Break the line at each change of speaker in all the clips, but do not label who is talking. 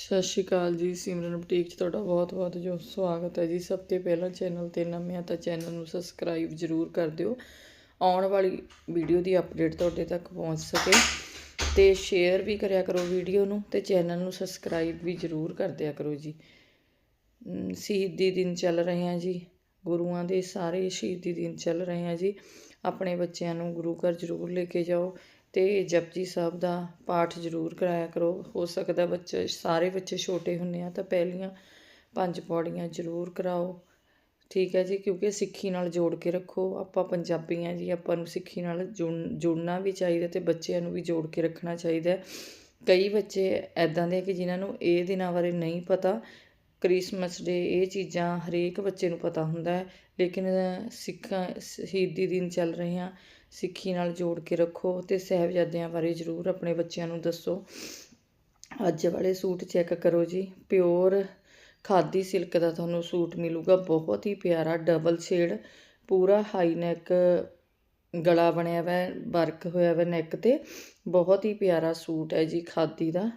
ਸਤਿ ਸ਼੍ਰੀ ਅਕਾਲ ਜੀ, ਸਿਮਰਨ ਬੁਟੀਕ 'ਚ ਤੁਹਾਡਾ ਬਹੁਤ-ਬਹੁਤ ਜੋ ਸਵਾਗਤ ਹੈ ਜੀ। ਸਭ ਤੋਂ ਪਹਿਲਾਂ ਚੈਨਲ ਤੇ ਨਵੇਂ ਆ ਤਾਂ ਚੈਨਲ ਨੂੰ ਸਬਸਕ੍ਰਾਈਬ ਜ਼ਰੂਰ ਕਰ ਦਿਓ। ਆਉਣ ਵਾਲੀ ਵੀਡੀਓ ਦੀ ਅਪਡੇਟ ਤੁਹਾਡੇ ਤੱਕ ਪਹੁੰਚ ਸਕੇ ਤੇ ਸ਼ੇਅਰ ਵੀ ਕਰਿਆ ਕਰੋ ਵੀਡੀਓ ਨੂੰ ਤੇ ਚੈਨਲ ਨੂੰ ਸਬਸਕ੍ਰਾਈਬ ਵੀ ਜ਼ਰੂਰ ਕਰ ਦਿਆ ਕਰੋ ਜੀ। ਸ਼ਹੀਦੀ ਦਿਨ ਚੱਲ ਰਹੇ ਆ ਜੀ। ਗੁਰੂਆਂ ਦੇ ਸਾਰੇ ਸ਼ਹੀਦੀ ਦਿਨ ਚੱਲ ਰਹੇ ਆ ਜੀ। ਆਪਣੇ ਬੱਚਿਆਂ ਨੂੰ ਗੁਰੂ ਘਰ ਜ਼ਰੂਰ ਲੈ ਕੇ ਜਾਓ। ਤੇ ਜਪਜੀ ਸਾਹਿਬ ਦਾ ਪਾਠ ਜ਼ਰੂਰ ਕਰਾਇਆ ਕਰੋ। ਹੋ ਸਕਦਾ ਬੱਚੇ ਸਾਰੇ ਬੱਚੇ ਛੋਟੇ ਹੁੰਦੇ ਆ ਤਾਂ ਪਹਿਲੀਆਂ ਪੰਜ ਪੌੜੀਆਂ ਜ਼ਰੂਰ ਕਰਾਓ। ਠੀਕ ਹੈ ਜੀ, ਕਿਉਂਕਿ ਸਿੱਖੀ ਨਾਲ ਜੋੜ ਕੇ ਰੱਖੋ। ਆਪਾਂ ਪੰਜਾਬੀ ਆ ਜੀ, ਆਪਾਂ ਨੂੰ ਸਿੱਖੀ ਨਾਲ ਜੁੜ- ਜੁੜਨਾ ਵੀ ਚਾਹੀਦਾ ਤੇ ਬੱਚਿਆਂ ਨੂੰ ਵੀ ਜੋੜ ਕੇ ਰੱਖਣਾ ਚਾਹੀਦਾ। ਕਈ ਬੱਚੇ ਐਦਾਂ ਦੇ ਕਿ ਜਿਨ੍ਹਾਂ ਨੂੰ ਇਹ ਦਿਨਾਂ ਬਾਰੇ ਨਹੀਂ ਪਤਾ। ਕ੍ਰਿਸਮਸ ਡੇ, ਇਹ ਚੀਜ਼ਾਂ ਹਰੇਕ ਬੱਚੇ ਨੂੰ ਪਤਾ ਹੁੰਦਾ ਹੈ। ਲੇਕਿਨ ਸਿੱਖਾਂ, ਸ਼ਹੀਦੀ ਦਿਨ ਚੱਲ ਰਹੇ ਆ। ਸਿੱਖੀ ਨਾਲ ਜੋੜ ਕੇ ਰੱਖੋ ਤੇ ਸਾਹਿਬਜ਼ਾਦਿਆਂ ਬਾਰੇ ਜ਼ਰੂਰ ਆਪਣੇ ਬੱਚਿਆਂ ਨੂੰ ਦੱਸੋ। ਅੱਜ ਵਾਲੇ ਸੂਟ ਚੈੱਕ ਕਰੋ ਜੀ। ਪਿਓਰ ਖਾਦੀ ਸਿਲਕ ਦਾ ਤੁਹਾਨੂੰ ਸੂਟ ਮਿਲੂਗਾ। ਬਹੁਤ ਹੀ ਪਿਆਰਾ ਡਬਲ ਸ਼ੇਡ ਪੂਰਾ ਹਾਈ ਨੈਕ ਗਲਾ ਬਣਿਆ ਹੋਇਆ ਵਰਕ ਹੋਇਆ ਹੋਇਆ ਨੈਕ ਤੇ। ਬਹੁਤ ਹੀ ਪਿਆਰਾ ਸੂਟ ਹੈ ਜੀ ਖਾਦੀ ਦਾ।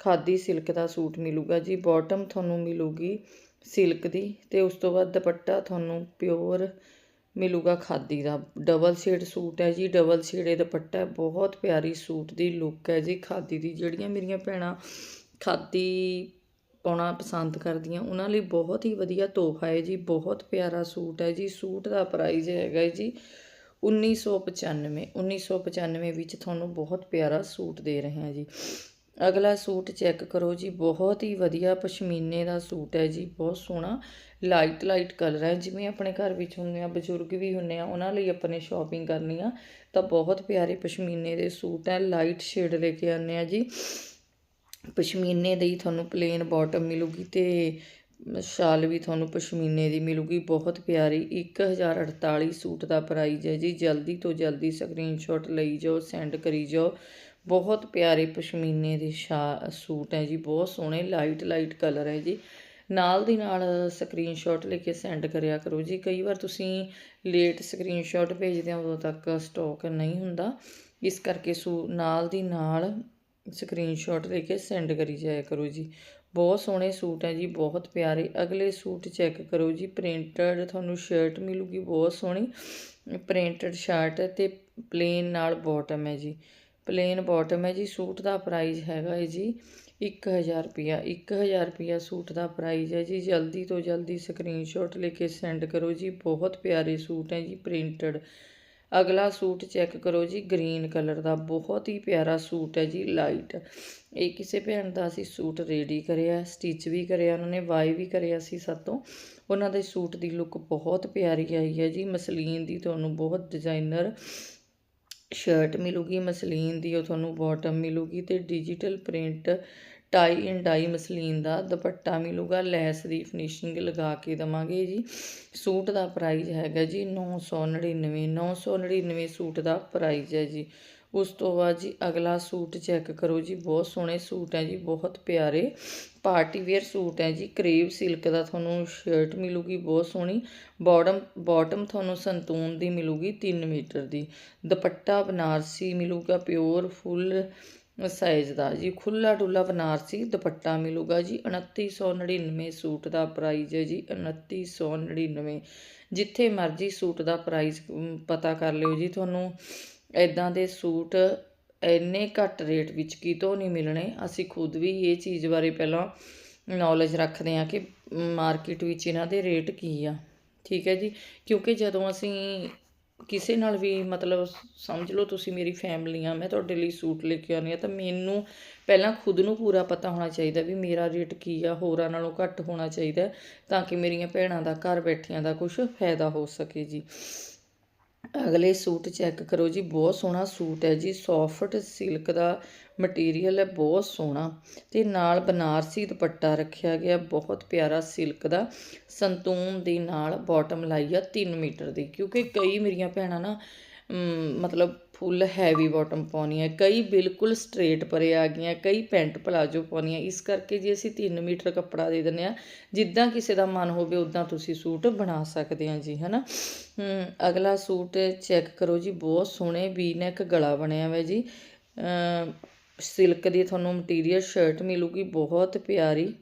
ਖਾਦੀ ਸਿਲਕ ਦਾ ਸੂਟ ਮਿਲੂਗਾ ਜੀ। ਬਾਟਮ ਤੁਹਾਨੂੰ ਮਿਲੂਗੀ ਸਿਲਕ ਦੀ ਤੇ ਉਸ ਤੋਂ ਬਾਅਦ ਦੁਪੱਟਾ ਤੁਹਾਨੂੰ ਪਿਓਰ ਮਿਲੂਗਾ ਖਾਦੀ ਦਾ। ਡਬਲ ਸ਼ੇਡ ਸੂਟ ਹੈ ਜੀ, ਡਬਲ ਸ਼ੇਡ ਦੁਪੱਟਾ ਬਹੁਤ ਪਿਆਰੀ ਸੂਟ ਦੀ ਲੁੱਕ ਹੈ ਜੀ, ਖਾਦੀ ਦੀ। ਜਿਹੜੀਆਂ ਮੇਰੀਆਂ ਭੈਣਾਂ ਖਾਦੀ ਪਾਉਣਾ ਪਸੰਦ ਕਰਦੀਆਂ, ਉਹਨਾਂ ਲਈ ਬਹੁਤ ਹੀ ਵਧੀਆ ਤੋਹਫਾ ਹੈ ਜੀ। ਬਹੁਤ ਪਿਆਰਾ ਸੂਟ ਹੈ ਜੀ। ਸੂਟ ਦਾ ਪ੍ਰਾਈਸ ਹੈਗਾ ਜੀ 1995 1995 ਵਿੱਚ ਤੁਹਾਨੂੰ ਬਹੁਤ ਪਿਆਰਾ ਸੂਟ ਦੇ ਰਹੇ ਹਾਂ ਜੀ। ਅਗਲਾ ਸੂਟ ਚੈੱਕ ਕਰੋ ਜੀ, ਬਹੁਤ ਹੀ ਵਧੀਆ ਪਸ਼ਮੀਨੇ ਦਾ ਸੂਟ ਹੈ ਜੀ, ਬਹੁਤ ਸੋਹਣਾ ਲਾਈਟ ਲਾਈਟ ਕਲਰ ਹੈ, ਜਿਵੇਂ ਆਪਣੇ ਘਰ ਵਿੱਚ ਹੁੰਦੇ ਆ, ਬਜ਼ੁਰਗ ਵੀ ਹੁੰਦੇ ਆ, ਉਹਨਾਂ ਲਈ ਆਪਣੇ ਸ਼ਾਪਿੰਗ ਕਰਨੀ ਆ, ਤਾਂ ਬਹੁਤ ਪਿਆਰੇ ਪਸ਼ਮੀਨੇ ਦੇ ਸੂਟ ਹੈ ਲਾਈਟ ਸ਼ੇਡ ਲੈ ਕੇ ਆਨੇ ਆ ਜੀ, ਪਸ਼ਮੀਨੇ ਦੀ ਤੁਹਾਨੂੰ ਪਲੇਨ ਬਾਟਮ ਮਿਲੂਗੀ ਤੇ ਸ਼ਾਲ ਵੀ ਤੁਹਾਨੂੰ ਪਸ਼ਮੀਨੇ ਦੀ ਮਿਲੂਗੀ, ਬਹੁਤ ਪਿਆਰੀ 1048 ਸੂਟ ਦਾ ਪ੍ਰਾਈਜ਼ ਹੈ ਜੀ, ਜਲਦੀ ਤੋਂ ਜਲਦੀ ਸਕਰੀਨਸ਼ਾਟ ਲਈ ਜਾਓ ਸੈਂਡ ਕਰੀ ਜਾਓ ਬਹੁਤ ਪਿਆਰੇ ਪਸ਼ਮੀਨੇ ਦੇ ਸ਼ਾ, ਸੂਟ ਹੈ ਜੀ, ਬਹੁਤ ਸੋਹਣੇ ਲਾਈਟ ਲਾਈਟ ਕਲਰ ਹੈ ਜੀ। ਨਾਲ ਦੀ ਨਾਲ ਸਕਰੀਨਸ਼ਾਟ ਲੈ ਕੇ ਸੈਂਡ ਕਰਿਆ ਕਰੋ ਜੀ। ਕਈ ਵਾਰ ਤੁਸੀਂ ਲੇਟ ਸਕਰੀਨਸ਼ਾਟ ਭੇਜਦੇ ਹੋ, ਉਦੋਂ ਤੱਕ ਸਟਾਕ ਨਹੀਂ ਹੁੰਦਾ। ਇਸ ਕਰਕੇ ਸੂ, ਨਾਲ ਦੀ ਨਾਲ ਸਕਰੀਨਸ਼ਾਟ ਲੈ ਕੇ ਸੈਂਡ ਕਰੀ ਜਾਇਆ ਕਰੋ ਜੀ। ਬਹੁਤ ਸੋਹਣੇ ਸੂਟ ਹੈ ਜੀ, ਬਹੁਤ ਪਿਆਰੇ। ਅਗਲੇ ਸੂਟ ਚੈੱਕ ਕਰੋ ਜੀ। ਪ੍ਰਿੰਟਡ ਤੁਹਾਨੂੰ ਸ਼ਰਟ ਮਿਲੂਗੀ, ਬਹੁਤ ਸੋਹਣੀ। ਪ੍ਰਿੰਟਡ ਸ਼ਰਟ ਤੇ ਪਲੇਨ ਨਾਲ ਬਾਟਮ ਹੈ ਜੀ। ਪਲੇਨ ਬਾਟਮ ਹੈ ਜੀ, ਸੂਟ ਦਾ ਪ੍ਰਾਈਸ ਹੈਗਾ ਹੈ ਜੀ 1000 ਰੁਪਿਆ 1000 ਰੁਪਿਆ ਸੂਟ ਦਾ ਪ੍ਰਾਈਸ ਹੈ ਜੀ, ਜਲਦੀ ਤੋਂ ਜਲਦੀ ਸਕਰੀਨਸ਼ਾਟ ਲੈ ਕੇ ਸੈਂਡ ਕਰੋ ਜੀ, ਬਹੁਤ ਪਿਆਰੇ ਸੂਟ ਹੈ ਜੀ, ਪ੍ਰਿੰਟਡ। ਅਗਲਾ ਸੂਟ ਚੈੱਕ ਕਰੋ ਜੀ, ਗ੍ਰੀਨ ਕਲਰ ਦਾ, ਬਹੁਤ ਹੀ ਪਿਆਰਾ ਸੂਟ ਹੈ ਜੀ, ਲਾਈਟ। ਇਹ ਕਿਸੇ ਭੈਣ ਦਾ ਅਸੀਂ ਸੂਟ ਰੈਡੀ ਕਰਿਆ, ਸਟਿਚ ਵੀ ਕਰਿਆ, ਉਹਨਾਂ ਨੇ ਵਾਈ ਵੀ ਕਰਿਆ ਸੀ ਸਾਤੋਂ। ਉਹਨਾਂ ਦੇ ਸੂਟ ਦੀ ਲੁੱਕ ਬਹੁਤ ਪਿਆਰੀ ਆਈ ਹੈ ਜੀ, ਮਸਲੀਨ ਦੀ ਤੁਹਾਨੂੰ ਬਹੁਤ ਡਿਜ਼ਾਈਨਰ ਸ਼ਰਟ ਮਿਲੂਗੀ, ਮਸਲੀਨ ਦੀ, ਉਹ ਤੁਹਾਨੂੰ ਬਾਟਮ ਮਿਲੂਗੀ ਤੇ digital print tie and dye muslin ਦਾ ਦੁਪੱਟਾ ਮਿਲੂਗਾ, ਲੈਸ ਦੀ ਫਿਨਿਸ਼ਿੰਗ ਲਗਾ ਕੇ ਦਵਾਂਗੇ ਜੀ। ਸੂਟ ਦਾ ਪ੍ਰਾਈਸ ਹੈਗਾ ਜੀ 999 999 ਸੂਟ ਦਾ ਪ੍ਰਾਈਸ ਹੈ ਜੀ। ਉਸ ਤੋਂ ਬਾਅਦ ਜੀ ਅਗਲਾ ਸੂਟ ਚੈੱਕ ਕਰੋ ਜੀ, ਬਹੁਤ ਸੋਹਣੇ ਸੂਟ ਹੈ ਜੀ, ਬਹੁਤ ਪਿਆਰੇ ਪਾਰਟੀ ਵੇਅਰ ਸੂਟ ਹੈ ਜੀ ਕਰੇਵ ਸਿਲਕ ਦਾ ਤੁਹਾਨੂੰ ਸ਼ਰਟ ਮਿਲੂਗੀ, ਬਹੁਤ ਸੋਹਣੀ ਬਾਟਮ ਬਾਟਮ ਤੁਹਾਨੂੰ ਸੰਤੂਨ ਦੀ ਮਿਲੂਗੀ 3 ਮੀਟਰ ਦੀ, ਦੁਪੱਟਾ ਬਨਾਰਸੀ ਮਿਲੂਗਾ ਪਿਓਰ ਫੁੱਲ ਸਾਈਜ਼ ਦਾ ਜੀ ਖੁੱਲਾ ਡੁੱਲਾ ਬਨਾਰਸੀ ਦੁਪੱਟਾ ਮਿਲੂਗਾ ਜੀ 2999 ਸੂਟ ਦਾ ਪ੍ਰਾਈਜ਼ ਹੈ ਜੀ 2999 ਜਿੱਥੇ ਮਰਜ਼ੀ ਸੂਟ ਦਾ ਪ੍ਰਾਈਜ਼ ਪਤਾ ਕਰ ਲਿਓ ਜੀ, ਤੁਹਾਨੂੰ ਇੱਦਾਂ ਦੇ ਸੂਟ ਇੰਨੇ ਘੱਟ ਰੇਟ ਵਿੱਚ ਕਿਤੋਂ ਨਹੀਂ ਮਿਲਣੇ। ਅਸੀਂ ਖੁਦ ਵੀ ਇਹ ਚੀਜ਼ ਬਾਰੇ ਪਹਿਲਾਂ ਨੌਲੇਜ ਰੱਖਦੇ ਹਾਂ ਕਿ ਮਾਰਕੀਟ ਵਿੱਚ ਇਹਨਾਂ ਦੇ ਰੇਟ ਕੀ ਆ। ਠੀਕ ਹੈ ਜੀ? ਕਿਉਂਕਿ ਜਦੋਂ ਅਸੀਂ ਕਿਸੇ ਨਾਲ ਵੀ ਮਤਲਬ ਸਮਝ ਲਓ ਤੁਸੀਂ ਮੇਰੀ ਫੈਮਿਲੀ ਆ ਮੈਂ ਤੁਹਾਡੇ ਲਈ ਸੂਟ ਲੈ ਕੇ ਆਉਂਦੀ ਆ ਤਾਂ ਮੈਨੂੰ ਪਹਿਲਾਂ ਖੁਦ ਨੂੰ ਪੂਰਾ ਪਤਾ ਹੋਣਾ ਚਾਹੀਦਾ ਵੀ ਮੇਰਾ ਰੇਟ ਕੀ ਆ, ਹੋਰਾਂ ਨਾਲੋਂ ਘੱਟ ਹੋਣਾ ਚਾਹੀਦਾ ਤਾਂ ਕਿ ਮੇਰੀਆਂ ਭੈਣਾਂ ਦਾ, ਘਰ ਬੈਠਿਆਂ ਦਾ ਕੁਝ ਫਾਇਦਾ ਹੋ ਸਕੇ ਜੀ। ਅਗਲੇ ਸੂਟ ਚੈੱਕ ਕਰੋ ਜੀ, ਬਹੁਤ ਸੋਹਣਾ ਸੂਟ ਹੈ ਜੀ ਸੌਫਟ ਸਿਲਕ ਦਾ ਮਟੀਰੀਅਲ ਹੈ, ਬਹੁਤ ਸੋਹਣਾ। ਤੇ ਨਾਲ ਬਨਾਰਸੀ ਦੁਪੱਟਾ ਰੱਖਿਆ ਗਿਆ, ਬਹੁਤ ਪਿਆਰਾ ਸਿਲਕ ਦਾ। ਸੰਤੂਨ ਦੇ ਨਾਲ ਬਾਟਮ ਲਾਈ ਆ 3 ਮੀਟਰ ਦੀ, ਕਿਉਂਕਿ ਕਈ ਮੇਰੀਆਂ ਭੈਣਾਂ ਨਾ ਮਤਲਬ ਫੁੱਲ ਹੈਵੀ ਬਾਟਮ ਪਾਉਣੀ ਹੈ ਕਈ ਬਿਲਕੁਲ ਸਟ੍ਰੇਟ ਪਰੇ ਆ ਗਈਆਂ, ਕਈ ਪੈਂਟ ਪਲਾਜੋ ਪਾਉਣੀਆਂ, ਇਸ ਕਰਕੇ ਜੀ ਅਸੀਂ 3 ਮੀਟਰ ਕੱਪੜਾ ਦੇ ਦਿੰਦੇ ਆ ਜਿੱਦਾਂ ਕਿਸੇ ਦਾ ਮਨ ਹੋਵੇ ਉਦਾਂ ਤੁਸੀਂ ਸੂਟ ਬਣਾ ਸਕਦੇ ਆ ਜੀ, ਹਨਾ? ਅਗਲਾ ਸੂਟ ਚੈੱਕ ਕਰੋ ਜੀ, ਬਹੁਤ ਸੋਹਣੇ ਵੀ ਨੈਕ ਗਲਾ ਬਣਿਆ ਹੋਇਆ ਜੀ। ਸਿਲਕ ਦੀ ਤੁਹਾਨੂੰ ਮਟੀਰੀਅਲ ਸ਼ਰਟ ਮਿਲੂਗੀ, ਬਹੁਤ ਪਿਆਰੀ।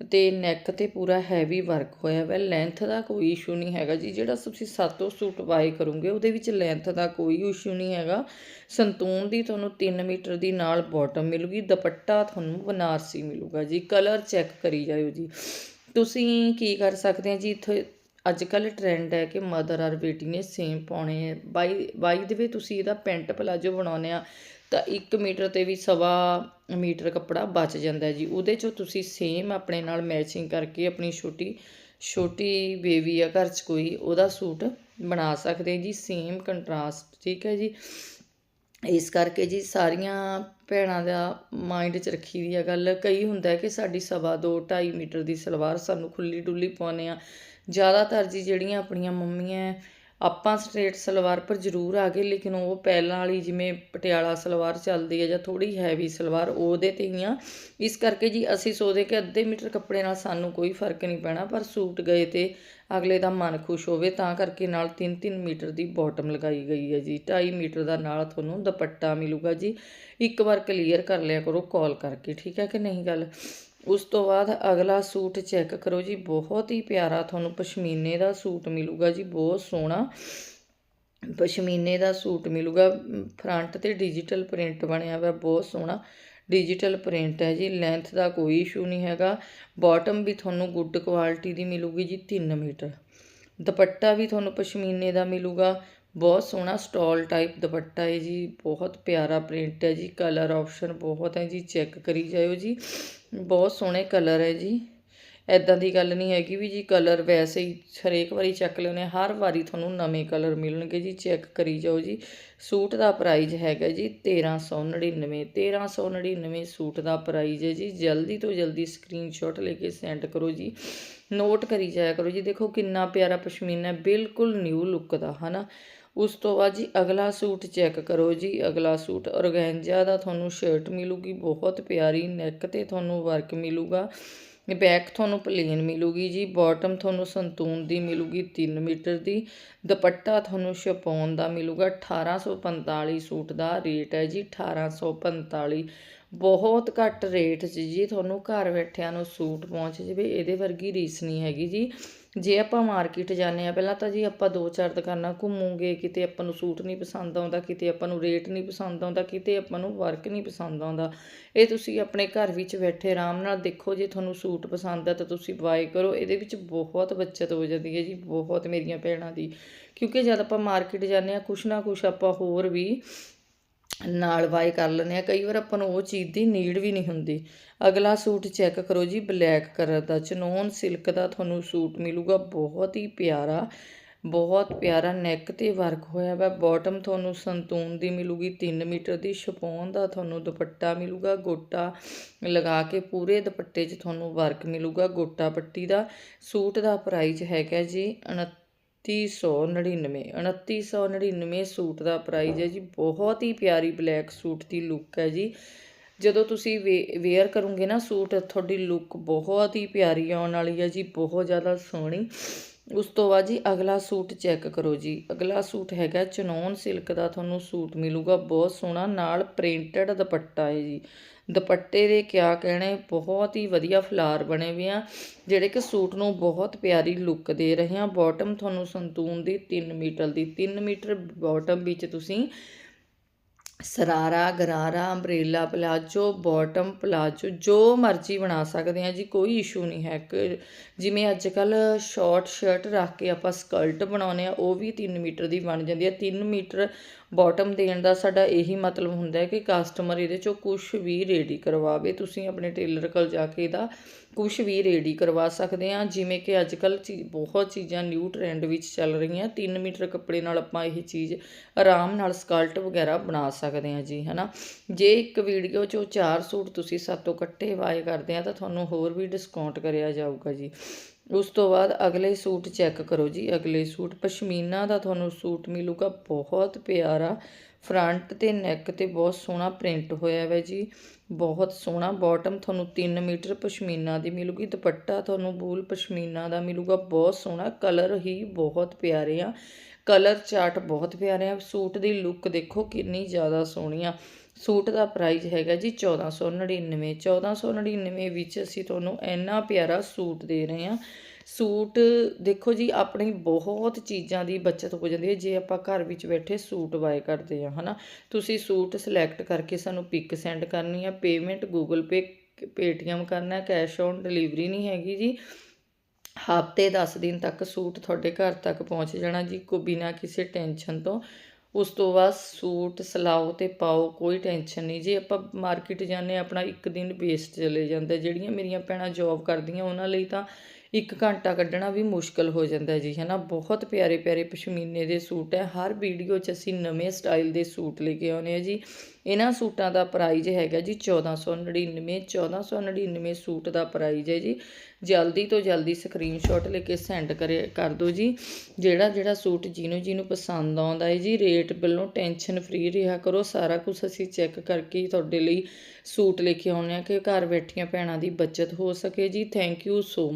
ਅਤੇ ਨੈਕ ਤੇ ਪੂਰਾ ਹੈਵੀ ਵਰਕ ਹੋਇਆ ਵੈ। ਲੈਂਥ ਦਾ ਕੋਈ ਇਸ਼ੂ ਨਹੀਂ ਹੈਗਾ ਜੀ। ਜਿਹੜਾ ਤੁਸੀਂ ਸਾਤੋਂ ਸੂਟ ਬਾਏ ਕਰੋਗੇ, ਉਹਦੇ ਵਿੱਚ ਲੈਂਥ ਦਾ ਕੋਈ ਇਸ਼ੂ ਨਹੀਂ ਹੈਗਾ। ਸੰਤੂਨ ਦੀ ਤੁਹਾਨੂੰ 3 ਮੀਟਰ ਦੀ ਨਾਲ ਬਾਟਮ ਮਿਲੂਗੀ। ਦੁਪੱਟਾ ਤੁਹਾਨੂੰ ਬਨਾਰਸੀ ਮਿਲੂਗਾ ਜੀ। ਕਲਰ ਚੈੱਕ ਕਰੀ ਜਾਇਓ ਜੀ। ਤੁਸੀਂ ਕੀ ਕਰ ਸਕਦੇ ਆ ਜੀ? ਇੱਥੇ ਅੱਜ ਕੱਲ ਟ੍ਰੈਂਡ ਹੈ ਕਿ ਮਦਰ ਆਰ ਬੇਟੀ ਨੇ ਸੇਮ ਪਾਉਣੇ ਹੈ ਬਾਈ ਬਾਈ ਦੇ ਵੀ ਤੁਸੀਂ ਇਹਦਾ ਪੈਂਟ ਪਲਾਜੋ ਬਣਾਉਂਦੇ ਆ। ਤਾਂ 1 ਮੀਟਰ ਤੇ ਵੀ ਸਵਾ ਮੀਟਰ ਕੱਪੜਾ ਬਚ ਜਾਂਦਾ ਜੀ। ਉਹਦੇ ਚੋਂ ਤੁਸੀਂ ਸੇਮ ਆਪਣੇ ਨਾਲ ਮੈਚਿੰਗ ਕਰਕੇ ਆਪਣੀ ਛੋਟੀ ਛੋਟੀ ਬੇਬੀ ਆ ਘਰ 'ਚ ਕੋਈ, ਉਹਦਾ ਸੂਟ ਬਣਾ ਸਕਦੇ ਜੀ। ਸੇਮ ਕੰਟਰਾਸਟ ਠੀਕ ਹੈ ਜੀ। ਇਸ ਕਰਕੇ ਜੀ ਸਾਰੀਆਂ ਭੈਣਾਂ ਦਾ ਮਾਈਂਡ 'ਚ ਰੱਖੀ ਦੀ ਆ ਗੱਲ। ਕਈ ਹੁੰਦਾ ਕਿ ਸਾਡੀ ਸਵਾ ਦੋ 2.5 ਮੀਟਰ ਦੀ ਸਲਵਾਰ ਸਾਨੂੰ ਖੁੱਲੀ ਡੁੱਲੀ ਪਾਉਂਦੇ ਆ। ਜ਼ਿਆਦਾਤਰ ਜੀ ਜਿਹੜੀਆਂ ਆਪਣੀਆਂ ਮੰਮੀਆਂ ਆਪਾਂ ਸਟ੍ਰੇਟ ਸਲਵਾਰ ਪਰ ਜ਼ਰੂਰ ਆ ਗਏ, ਲੇਕਿਨ ਉਹ ਪਹਿਲਾਂ ਵਾਲੀ ਜਿਵੇਂ ਪਟਿਆਲਾ ਸਲਵਾਰ ਚੱਲਦੀ ਹੈ ਜਾਂ ਥੋੜੀ ਹੈਵੀ ਸਲਵਾਰ, ਉਹਦੇ ਤੇ ਹੀ ਆ। ਇਸ ਕਰਕੇ ਜੀ ਅਸੀਂ ਸੋਚਦੇ ਕਿ ਅੱਧੇ ਮੀਟਰ ਕੱਪੜੇ ਨਾਲ ਸਾਨੂੰ ਕੋਈ ਫ਼ਰਕ ਨਹੀਂ ਪੈਣਾ, ਪਰ ਸੂਟ ਗਏ ਤੇ ਅਗਲੇ ਦਾ ਮਨ ਖੁਸ਼ ਹੋਵੇ, ਤਾਂ ਕਰਕੇ ਨਾਲ 3-3 ਮੀਟਰ ਦੀ ਬਾਟਮ ਲਗਾਈ ਗਈ ਹੈ ਜੀ। 2.5 ਮੀਟਰ ਦਾ ਨਾਲ ਤੁਹਾਨੂੰ ਦੁਪੱਟਾ ਮਿਲੂਗਾ ਜੀ। ਇੱਕ ਵਾਰ ਕਲੀਅਰ ਕਰ ਲਿਆ ਕਰੋ ਕਾਲ ਕਰਕੇ, ਠੀਕ ਹੈ ਕਿ ਨਹੀਂ ਗੱਲ? ਉਸ ਤੋਂ ਬਾਅਦ ਅਗਲਾ ਸੂਟ ਚੈੱਕ ਕਰੋ ਜੀ, ਬਹੁਤ ਹੀ ਪਿਆਰਾ ਤੁਹਾਨੂੰ ਪਸ਼ਮੀਨੇ ਦਾ ਸੂਟ ਮਿਲੂਗਾ ਜੀ, ਬਹੁਤ ਸੋਹਣਾ ਪਸ਼ਮੀਨੇ ਦਾ ਸੂਟ ਮਿਲੂਗਾ। ਫਰੰਟ ਤੇ ਡਿਜੀਟਲ ਪ੍ਰਿੰਟ ਬਣਿਆ ਹੋਇਆ, ਬਹੁਤ ਸੋਹਣਾ ਡਿਜੀਟਲ ਪ੍ਰਿੰਟ ਹੈ ਜੀ, ਲੈਂਥ ਦਾ ਕੋਈ ਇਸ਼ੂ ਨਹੀਂ ਹੈਗਾ। ਬਾਟਮ ਵੀ ਤੁਹਾਨੂੰ ਗੁੱਡ ਕੁਆਲਿਟੀ ਦੀ ਮਿਲੂਗੀ ਜੀ 3 ਮੀਟਰ। ਦੁਪੱਟਾ ਵੀ ਤੁਹਾਨੂੰ ਪਸ਼ਮੀਨੇ ਦਾ ਮਿਲੂਗਾ ਬਹੁਤ ਸੋਹਣਾ ਸਟੋਲ ਟਾਈਪ ਦੁਪੱਟਾ ਹੈ ਜੀ, ਬਹੁਤ ਪਿਆਰਾ ਪ੍ਰਿੰਟ ਹੈ ਜੀ ਕਲਰ ਆਪਸ਼ਨ ਬਹੁਤ ਹੈ ਜੀ ਚੈੱਕ ਕਰੀ ਜਾਇਓ ਜੀ। ਬਹੁਤ ਸੋਹਣੇ ਕਲਰ ਹੈ ਜੀ। ਐਦਾਂ ਦੀ ਗੱਲ ਨਹੀਂ ਹੈਗੀ ਵੀ ਜੀ ਕਲਰ ਵੈਸੇ ਹੀ ਹਰੇਕ ਵਾਰੀ ਚੱਕ ਲੈਣੇ ਹਰ ਵਾਰੀ ਤੁਹਾਨੂੰ ਨਵੇਂ ਕਲਰ ਮਿਲਣਗੇ ਜੀ ਚੈੱਕ ਕਰੀ ਜਾਓ ਜੀ। ਸੂਟ ਦਾ ਪ੍ਰਾਈਜ਼ ਹੈਗਾ ਜੀ 1399 1399 ਸੂਟ ਦਾ ਪ੍ਰਾਈਜ਼ ਹੈ ਜੀ। ਜਲਦੀ ਤੋਂ ਜਲਦੀ ਸਕਰੀਨਸ਼ਾਟ ਲੈ ਕੇ ਸੈਂਡ ਕਰੋ ਜੀ। ਨੋਟ ਕਰੀ ਜਾਇਆ ਕਰੋ ਜੀ। ਦੇਖੋ ਕਿੰਨਾ ਪਿਆਰਾ ਪਸ਼ਮੀਨਾ ਬਿਲਕੁਲ ਨਿਊ ਲੁੱਕ ਦਾ, ਹਨਾ? ਉਸ ਤੋਂ ਬਾਅਦ ਜੀ ਅਗਲਾ ਸੂਟ ਚੈੱਕ ਕਰੋ ਜੀ, ਅਗਲਾ ਸੂਟ ਔਰਗੈਂਜਾ ਦਾ ਤੁਹਾਨੂੰ ਸ਼ਰਟ ਮਿਲੂਗੀ, ਬਹੁਤ ਪਿਆਰੀ ਨੈਕ ਤੇ ਤੁਹਾਨੂੰ ਵਰਕ ਮਿਲੂਗਾ ਬੈਕ ਤੁਹਾਨੂੰ ਪਲੇਨ ਮਿਲੂਗੀ ਜੀ ਬਾਟਮ ਤੁਹਾਨੂੰ ਸੰਤੂਨ ਦੀ ਮਿਲੂਗੀ 3 ਮੀਟਰ ਦੀ, ਦੁਪੱਟਾ ਤੁਹਾਨੂੰ ਸ਼ਪੌਨ ਦਾ ਮਿਲੂਗਾ 1845 ਸੂਟ ਦਾ ਰੇਟ ਹੈ ਜੀ 1845 ਬਹੁਤ ਘੱਟ ਰੇਟ 'ਚ ਜੀ ਤੁਹਾਨੂੰ ਘਰ ਬੈਠਿਆਂ ਨੂੰ ਸੂਟ ਪਹੁੰਚ ਜਵੇ, ਇਹਦੇ ਵਰਗੀ ਰੀਸ ਨਹੀਂ ਹੈਗੀ ਜੀ। ਜੇ ਆਪਾਂ ਮਾਰਕੀਟ ਜਾਂਦੇ ਆ ਪਹਿਲਾਂ ਤਾਂ ਜੀ ਆਪਾਂ ਦੋ ਚਾਰ ਦੁਕਾਨਾਂ ਘੁੰਮੂਗੇ, ਕਿਤੇ ਆਪਾਂ ਨੂੰ ਸੂਟ ਨਹੀਂ ਪਸੰਦ ਆਉਂਦਾ, ਕਿਤੇ ਆਪਾਂ ਨੂੰ ਰੇਟ ਨਹੀਂ ਪਸੰਦ ਆਉਂਦਾ, ਕਿਤੇ ਆਪਾਂ ਨੂੰ ਵਰਕ ਨਹੀਂ ਪਸੰਦ ਆਉਂਦਾ। ਇਹ ਤੁਸੀਂ ਆਪਣੇ ਘਰ ਵਿੱਚ ਬੈਠੇ ਆਰਾਮ ਨਾਲ ਦੇਖੋ, ਜੇ ਤੁਹਾਨੂੰ ਸੂਟ ਪਸੰਦ ਆ ਤਾਂ ਤੁਸੀਂ ਬਾਏ ਕਰੋ। ਇਹਦੇ ਵਿੱਚ ਬਹੁਤ ਬੱਚਤ ਹੋ ਜਾਂਦੀ ਹੈ ਜੀ, ਬਹੁਤ ਮੇਰੀਆਂ ਭੈਣਾਂ ਦੀ। ਕਿਉਂਕਿ ਜਦ ਆਪਾਂ ਮਾਰਕੀਟ ਜਾਂਦੇ ਆ ਕੁਛ ਨਾ ਕੁਛ ਆਪਾਂ ਹੋਰ ਵੀ ਨਾਲ ਬਾਈ ਕਰ ਲੈਂਦੇ ਆ ਕਈ ਵਾਰ ਆਪਾਂ ਨੂੰ ਉਹ ਚੀਜ਼ ਦੀ ਨੀਡ ਵੀ ਨਹੀਂ ਹੁੰਦੀ। ਅਗਲਾ ਸੂਟ ਚੈੱਕ ਕਰੋ ਜੀ, ਬਲੈਕ ਕਲਰ ਦਾ। ਚਨੋਨ ਸਿਲਕ ਦਾ ਤੁਹਾਨੂੰ ਸੂਟ ਮਿਲੂਗਾ। ਬਹੁਤ ਹੀ ਪਿਆਰਾ, ਬਹੁਤ ਪਿਆਰਾ ਨੈਕ ਤੇ ਵਰਕ ਹੋਇਆ ਵਾ। ਬਾਟਮ ਤੁਹਾਨੂੰ ਸੰਤੂਨ ਦੀ ਮਿਲੂਗੀ 3 ਮੀਟਰ ਦੀ। ਸ਼ਪੌਨ ਦਾ ਤੁਹਾਨੂੰ ਦੁਪੱਟਾ ਮਿਲੂਗਾ, ਗੋਟਾ ਲਗਾ ਕੇ ਪੂਰੇ ਦੁਪੱਟੇ 'ਚ ਤੁਹਾਨੂੰ ਵਰਕ ਮਿਲੂਗਾ, ਗੋਟਾ ਪੱਟੀ ਦਾ। ਸੂਟ ਦਾ ਪ੍ਰਾਈਸ ਹੈਗਾ ਜੀ 2999 2999 ਸੂਟ ਦਾ ਪ੍ਰਾਈਸ ਹੈ ਜੀ। ਬਹੁਤ ਹੀ ਪਿਆਰੀ ਬਲੈਕ ਸੂਟ ਦੀ ਲੁੱਕ ਹੈ ਜੀ। ਜਦੋਂ ਤੁਸੀਂ ਵੇਅਰ ਕਰੋਗੇ ਨਾ ਸੂਟ, ਤੁਹਾਡੀ ਲੁੱਕ ਬਹੁਤ ਹੀ ਪਿਆਰੀ ਆਉਣ ਵਾਲੀ ਹੈ ਜੀ, ਬਹੁਤ ਜ਼ਿਆਦਾ ਸੋਹਣੀ। ਉਸ ਤੋਂ ਬਾਅਦ ਜੀ ਅਗਲਾ ਸੂਟ ਚੈੱਕ ਕਰੋ ਜੀ। ਅਗਲਾ ਸੂਟ ਹੈਗਾ ਚਨੋਨ ਸਿਲਕ ਦਾ, ਤੁਹਾਨੂੰ ਸੂਟ ਮਿਲੂਗਾ, ਬਹੁਤ ਸੋਹਣਾ, ਨਾਲ ਪ੍ਰਿੰਟਡ ਦੁਪੱਟਾ ਹੈ ਜੀ। ਦੁਪੱਟੇ ਦੇ ਕਿਆ ਕਹਿਣੇ, ਬਹੁਤ ਹੀ ਵਧੀਆ ਫਲਾਰ ਬਣੇ ਹੋਏ ਆ, ਜਿਹੜੇ ਕਿ ਸੂਟ ਨੂੰ ਬਹੁਤ ਪਿਆਰੀ ਲੁੱਕ ਦੇ ਰਹੇ ਆ। ਬਾਟਮ ਤੁਹਾਨੂੰ ਸੰਤੂਨ ਦੀ 3 ਮੀਟਰ ਦੀ 3 ਮੀਟਰ ਬਾਟਮ ਵਿੱਚ ਤੁਸੀਂ sharara, gharara umbrella palazzo bottom palazzo ਜੋ ਮਰਜ਼ੀ ਬਣਾ ਸਕਦੇ ਹਾਂ ਜੀ, ਕੋਈ ਇਸ਼ੂ ਨਹੀਂ ਹੈ। ਕ ਜਿਵੇਂ ਅੱਜ ਕੱਲ ਸ਼ਾਰਟ ਸ਼ਰਟ ਰੱਖ ਕੇ ਆਪਾਂ ਸਕਰਟ ਬਣਾਉਂਦੇ ਆ ਉਹ ਵੀ 3 ਮੀਟਰ ਦੀ ਬਣ ਜਾਂਦੀ ਹੈ। 3 ਮੀਟਰ ਬਾਟਮ ਦੇਣ ਦਾ ਸਾਡਾ ਇਹੀ ਮਤਲਬ ਹੁੰਦਾ ਹੈ ਕਿ ਕਸਟਮਰ ਇਹਦੇ ਚੋਂ ਕੁਝ ਵੀ ਰੈਡੀ ਕਰਵਾਵੇ। ਤੁਸੀਂ ਆਪਣੇ ਟੇਲਰ ਕੋਲ ਜਾ ਕੇ ਇਹਦਾ ਕੁਝ ਵੀ ਰੈਡੀ ਕਰਵਾ ਸਕਦੇ ਆ ਜਿਵੇਂ ਕਿ ਅੱਜ ਕੱਲ ਬਹੁਤ ਚੀਜ਼ਾਂ ਨਿਊ ਟ੍ਰੈਂਡ ਵਿੱਚ ਚੱਲ ਰਹੀਆਂ। 3 ਮੀਟਰ ਕੱਪੜੇ ਨਾਲ ਆਪਾਂ ਇਹ ਚੀਜ਼ ਆਰਾਮ ਨਾਲ ਸਕਲਟ ਵਗੈਰਾ ਬਣਾ ਸਕਦੇ ਆ ਜੀ, ਹਨਾ? ਜੇ ਇੱਕ ਵੀਡੀਓ ਚੋਂ ਚਾਰ ਸੂਟ ਤੁਸੀਂ ਸਾਤੋਂ ਇਕੱਠੇ ਵਾਏ ਕਰਦੇ ਆ ਤਾਂ ਤੁਹਾਨੂੰ ਹੋਰ ਵੀ ਡਿਸਕਾਊਂਟ ਕਰਿਆ ਜਾਊਗਾ ਜੀ। ਉਸ ਤੋਂ ਬਾਅਦ ਅਗਲੇ ਸੂਟ ਚੈੱਕ ਕਰੋ ਜੀ, ਅਗਲੇ ਸੂਟ ਪਸ਼ਮੀਨਾ ਦਾ ਤੁਹਾਨੂੰ ਸੂਟ ਮਿਲੂਗਾ, ਬਹੁਤ ਪਿਆਰਾ। ਫਰੰਟ ਤੇ ਨੈਕ ਤੇ ਬਹੁਤ ਸੋਹਣਾ ਪ੍ਰਿੰਟ ਹੋਇਆ ਹੈ ਜੀ, ਬਹੁਤ ਸੋਹਣਾ। ਬਾਟਮ ਤੁਹਾਨੂੰ 3 ਮੀਟਰ ਪਸ਼ਮੀਨਾ ਦੀ ਮਿਲੂਗੀ, ਦੁਪੱਟਾ ਤੁਹਾਨੂੰ ਬੂਲ ਪਸ਼ਮੀਨਾ ਦਾ ਮਿਲੂਗਾ, ਬਹੁਤ ਸੋਹਣਾ। ਕਲਰ ਹੀ ਬਹੁਤ ਪਿਆਰੇ ਆ। ਕਲਰ ਚਾਰਟ ਬਹੁਤ ਪਿਆਰੇ ਆ। ਸੂਟ ਦੀ ਲੁੱਕ ਦੇਖੋ ਕਿੰਨੀ ਜ਼ਿਆਦਾ ਸੋਹਣੀ ਆ। ਸੂਟ ਦਾ ਪ੍ਰਾਈਸ ਹੈਗਾ ਜੀ 1499 1499 ਵਿੱਚ ਅਸੀਂ ਤੁਹਾਨੂੰ ਇੰਨਾ ਪਿਆਰਾ ਸੂਟ ਦੇ ਰਹੇ ਹਾਂ। ਸੂਟ ਦੇਖੋ ਜੀ, ਆਪਣੀ ਬਹੁਤ ਚੀਜ਼ਾਂ ਦੀ ਬਚਤ ਹੋ ਜਾਂਦੀ ਹੈ, ਜੇ ਆਪਾਂ ਘਰ ਵਿੱਚ ਬੈਠੇ ਸੂਟ ਬਾਏ ਕਰਦੇ ਆ ਹਨਾ। ਤੁਸੀਂ ਸੂਟ ਸਿਲੈਕਟ ਕਰਕੇ ਸਾਨੂੰ ਪਿਕ ਸੈਂਡ ਕਰਨੀ ਆ ਪੇਮੈਂਟ ਗੂਗਲ ਪੇ ਪੇਟੀਐਮ ਕਰਨਾ ਕੈਸ਼ ਔਨ ਡਿਲੀਵਰੀ ਨਹੀਂ ਹੈਗੀ ਜੀ। ਹਫ਼ਤੇ 10 ਦਿਨ ਤੱਕ ਸੂਟ ਤੁਹਾਡੇ ਘਰ ਤੱਕ ਪਹੁੰਚ ਜਾਣਾ ਜੀ ਕੋ ਬਿਨਾ ਕਿਸੇ ਟੈਨਸ਼ਨ ਤੋਂ। ਉਸ ਤੋਂ ਬਾਅਦ ਸੂਟ ਸਿਲਾਓ ਤੇ ਪਾਓ ਕੋਈ ਟੈਨਸ਼ਨ ਨਹੀਂ। ਜੇ ਆਪਾਂ ਮਾਰਕੀਟ ਜਾਂਦੇ ਹਾਂ, ਆਪਣਾ ਇੱਕ ਦਿਨ ਵੇਸਟ ਚਲੇ ਜਾਂਦਾ। ਜਿਹੜੀਆਂ ਮੇਰੀਆਂ ਭੈਣਾਂ ਜੌਬ ਕਰਦੀਆਂ ਉਹਨਾਂ ਲਈ ਤਾਂ ਇੱਕ ਘੰਟਾ ਕੱਢਣਾ ਵੀ ਮੁਸ਼ਕਲ ਹੋ ਜਾਂਦਾ ਜੀ ਹੈ ਨਾ ਬਹੁਤ ਪਿਆਰੇ ਪਿਆਰੇ ਪਸ਼ਮੀਨੇ ਦੇ ਸੂਟ ਹੈ। ਹਰ ਵੀਡੀਓ 'ਚ ਅਸੀਂ ਨਵੇਂ ਸਟਾਈਲ ਦੇ ਸੂਟ ਲੈ ਕੇ ਆਉਂਦੇ ਆ ਜੀ। ਇਹਨਾਂ ਸੂਟਾਂ ਦਾ ਪ੍ਰਾਈਜ਼ ਹੈਗਾ ਜੀ 1499 1499 ਸੂਟ ਦਾ ਪ੍ਰਾਈਜ਼ ਹੈ ਜੀ। ਜਲਦੀ ਤੋਂ ਜਲਦੀ ਸਕਰੀਨਸ਼ਾਟ ਲੈ ਕੇ ਸੈਂਡ ਕਰੇ, ਕਰ ਦਿਓ ਜੀ। ਜਿਹੜਾ ਜਿਹੜਾ ਸੂਟ ਜਿਹਨੂੰ ਜਿਹਨੂੰ ਪਸੰਦ ਆਉਂਦਾ ਹੈ ਜੀ, ਰੇਟ ਵੱਲੋਂ ਟੈਨਸ਼ਨ ਫ੍ਰੀ ਰਿਹਾ ਕਰੋ। ਸਾਰਾ ਕੁਝ ਅਸੀਂ ਚੈੱਕ ਕਰਕੇ ਤੁਹਾਡੇ ਲਈ ਸੂਟ ਲੈ ਕੇ ਆਉਂਦੇ ਆ ਕਿ ਘਰ ਬੈਠੀਆਂ ਭੈਣਾਂ ਦੀ ਬਚਤ ਹੋ ਸਕੇ ਜੀ। Thank you so